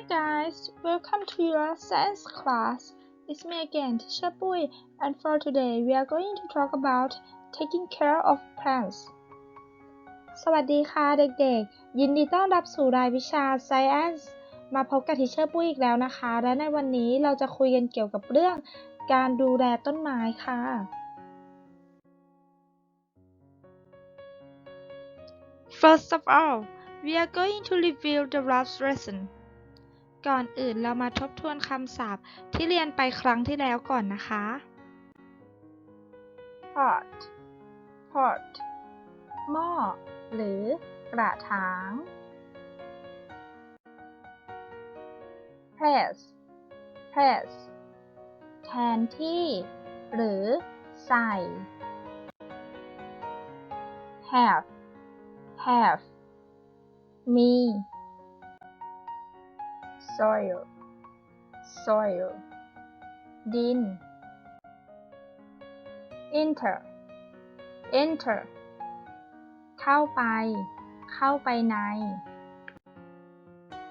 Hi guys, welcome to your science class. It's me again, Teacher Pui, and for today we are going to talk about taking care of plants. สวัสดีค่ะเด็กๆ ยินดีต้อนรับสู่รายวิชา Science มาพบกับทิเชอร์ปุ้ยอีกแล้วนะคะ และในวันนี้เราจะคุยกันเกี่ยวกับเรื่องการดูแลต้นไม้ค่ะ First of all, we are going to review the last lesson. ก่อนอื่นเรามาทบทวนคำศัพท์ที่เรียนไปครั้งที่แล้วก่อนนะคะ pot pot หม้อ หรือกระถาง place place แทนที่ หรือ ใส่ have have มี soil soil ดิน enter enter เข้าไป เข้าไปใน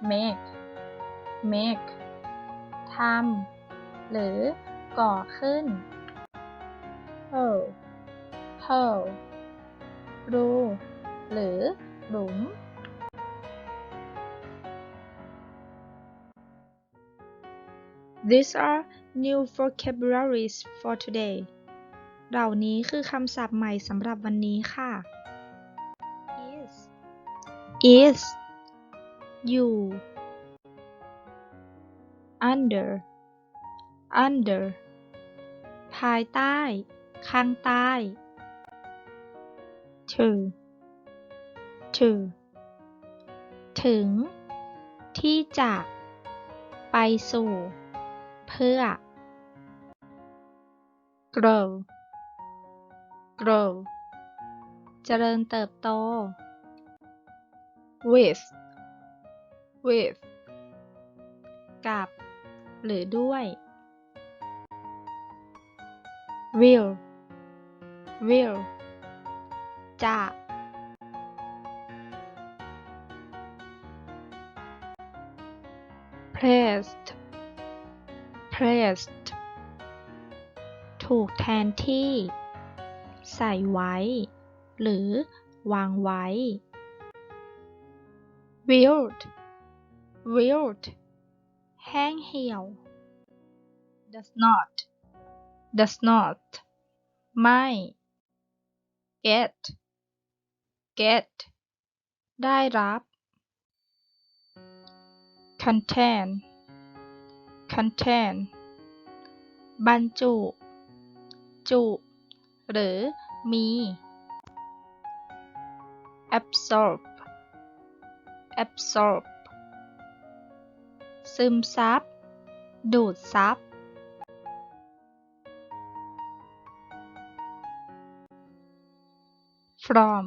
make make ทำหรือก่อขึ้น hole hole รูหรือหลุม These are new vocabularies for today เหล่านี้คือคำศัพท์ใหม่สำหรับวันนี้ค่ะ is is you under under ภายใต้ ข้างใต้ to to ถึง ที่จะ ไปสู่ เพื่อ grow grow เจริญเติบโต with with กับ หรือด้วย will will จะ placed placed ถูกแทนที่ ใส่ไว้ หรือ วางไว้ wilt wilt แห้งเหี่ยว does not does not ไม่ get get ได้รับ contain contain บรรจุ จุ หรือมี absorb absorb ซึมซับ ดูดซับ from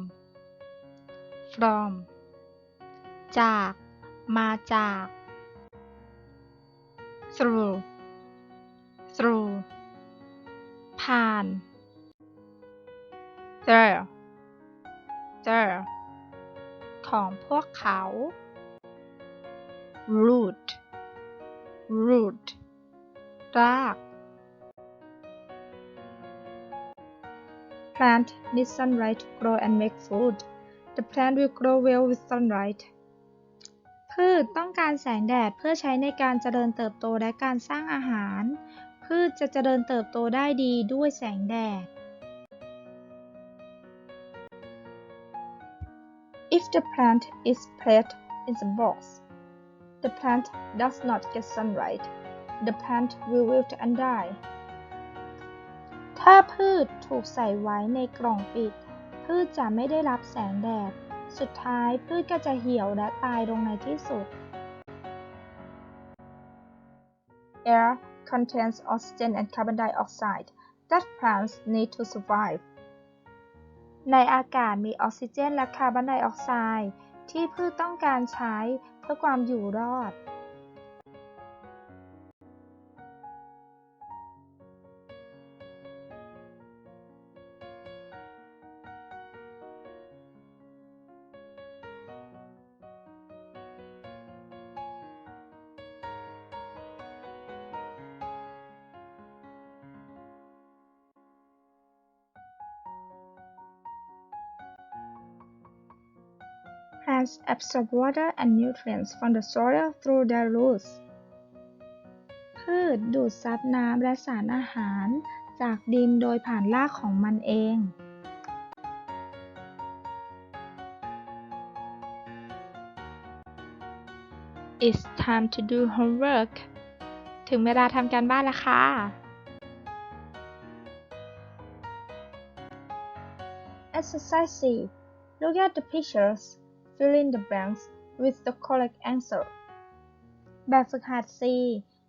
from จาก มาจาก through through ผ่าน there there ของพวกเขา root root ราก plant needs sunlight to grow and make food the plant will grow well with sunlight พืชต้องการแสงแดดเพื่อใช้ในการเจริญเติบโตและการสร้างอาหาร พืชจะเจริญเติบโตได้ดีด้วยแสงแดด If the plant is placed in the box, the plant does not get sunlight. The plant will wilt and die. ถ้าพืชถูกใส่ไว้ในกล่องปิด พืชจะไม่ได้รับแสงแดด สุดท้ายพืชก็จะเหี่ยวและตายลงในที่สุด Air contains oxygen and carbon dioxide that plants need to survive. ในอากาศมีออกซิเจนและคาร์บอนไดออกไซด์ที่พืชต้องการใช้เพื่อความอยู่รอด Plants absorb water and nutrients from the soil through their roots. พืชดูดซับน้ำและสารอาหาร จากดินโดยผ่านรากของมันเอง It's time to do homework ถึงเวลาทำการบ้านแล้วค่ะ Exercise C. Look at the pictures. Fill in the blanks with the correct answer. แบบฝึกหัด C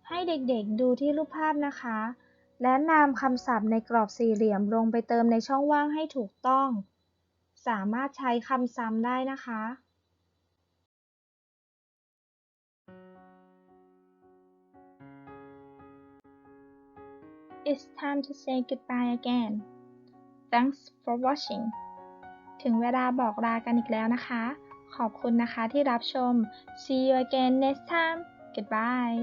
ให้เด็กๆดูที่รูปภาพนะคะ และนำคำศัพท์ในกรอบสี่เหลี่ยมลงไปเติมในช่องว่างให้ถูกต้อง สามารถใช้คำซ้ำได้นะคะ It's time to say goodbye again. Thanks for watching. ถึงเวลาบอกลากันอีกแล้วนะคะ ขอบคุณนะคะที่รับชม See you again next time. Goodbye.